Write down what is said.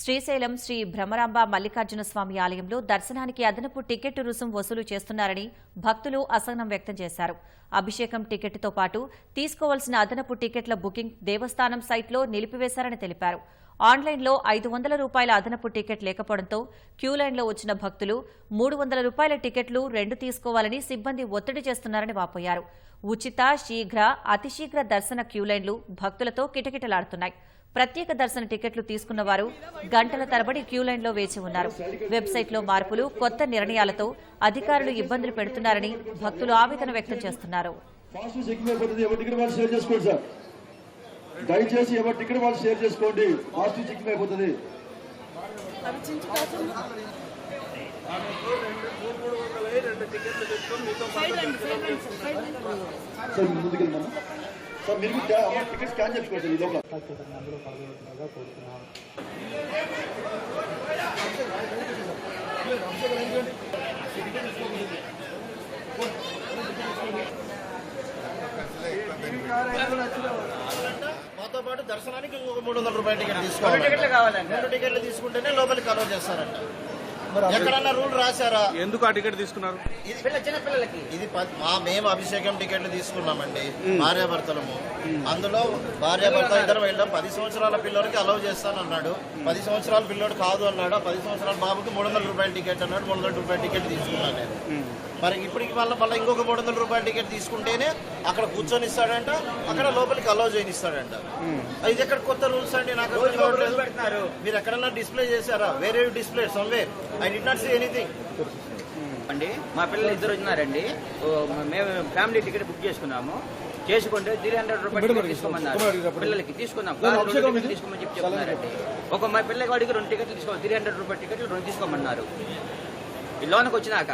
శ్రీశైలం శ్రీ భ్రమరాంబ మల్లికార్జున స్వామి ఆలయంలో దర్శనానికి అదనపు టికెట్ రుసుం వసూలు చేస్తున్నారని భక్తులు అసహనం వ్యక్తం చేశారు. అభిషేకం టికెట్తో పాటు తీసుకోవాల్సిన అదనపు టికెట్ల బుకింగ్ దేవస్థానం సైట్లో నిలిపివేశారని తెలిపారు. ఆన్లైన్లో ఐదు వందల రూపాయల అదనపు టికెట్ లేకపోవడంతో క్యూ లైన్లో వచ్చిన భక్తులు మూడు వందల రూపాయల టికెట్లు రెండు తీసుకోవాలని సిబ్బంది ఒత్తిడి చేస్తున్నారని వాపోయారు. ఉచిత శీఘ్ర అతిశీఘ్ర దర్శన క్యూ లైన్లు భక్తులతో కిటకిటలాడుతున్నాయి. ప్రత్యేక దర్శన టికెట్లు తీసుకున్న వారు గంటల తరబడి క్యూ లైన్లో వేచి ఉన్నారు. వెబ్సైట్లో మార్పులు కొత్త నిర్ణయాలతో అధికారులు ఇబ్బందులు పెడుతున్నారని భక్తులు ఆవేదన వ్యక్తం చేస్తున్నారు. దయచేసి ఎవరి టికెట్ వాళ్ళు షేర్ చేసుకోండి. పాజిటివ్ చెకింగ్ అయిపోతుంది. సార్ ముందుకు సార్ మీరు టికెట్ స్కాన్ చేసుకోండి ఈ లోపల మాతో పాటు దర్శనానికి ఇంకొక మూడు వందల రూపాయల టికెట్ తీసుకోవాలి. టికెట్లు కావాలండి. రెండు టికెట్లు తీసుకుంటేనే లోపలికి అలౌ చేస్తారంట ఎక్కడన్నా రూల్ రాశారా? ఎందుకు ఆ టికెట్ తీసుకున్నారు? ఇది ప- మా మేము అభిషేకం టికెట్లు తీసుకున్నామండి భార్యాభర్తలము. అందులో భార్యాభర్త ఇద్దరు వెళ్ళాం. పది సంవత్సరాల పిల్లోడికి అలౌ చేస్తానన్నాడు. పది సంవత్సరాల పిల్లోడు కాదు అన్నాడు. ఆ పది సంవత్సరాల బాబుకి మూడు వందల రూపాయల టికెట్ అన్నాడు. మూడు వందల రూపాయల టికెట్ తీసుకున్నాను నేను. మరి ఇప్పటికి మళ్ళీ మళ్ళీ ఇంకొక మూడు వందల రూపాయల టికెట్ తీసుకుంటేనే అక్కడ కూర్చొని ఇస్తాడంట అక్కడ లోపలికి అలౌ చేయనిస్తాడంట. ఇది ఎక్కడ కొత్త రూల్స్ అండి? నాకు అర్థం కావట్లేదు. మీరు ఎక్కడన్నా డిస్ప్లే చేశారా? వేరే display somewhere I did not see anything అండి మా పిల్లలు ఇద్దరు వచ్చినారండి. మేము ఫ్యామిలీ టికెట్ బుక్ చేసుకున్నాము. చేసుకుంటే త్రీ హండ్రెడ్ రూపాయలు టికెట్ తీసుకోమన్నారు. పిల్లలకి తీసుకున్నాం కాదు, రెండు టికెట్లు తీసుకోమని చెప్పి చెప్తున్నారండి. ఒక మా పిల్లకి వాడికి రెండు టికెట్లు తీసుకోవాలి త్రీ హండ్రెడ్ రూపాయల టికెట్లు రెండు తీసుకోమన్నారు. ఈ లోనికి వచ్చినాక.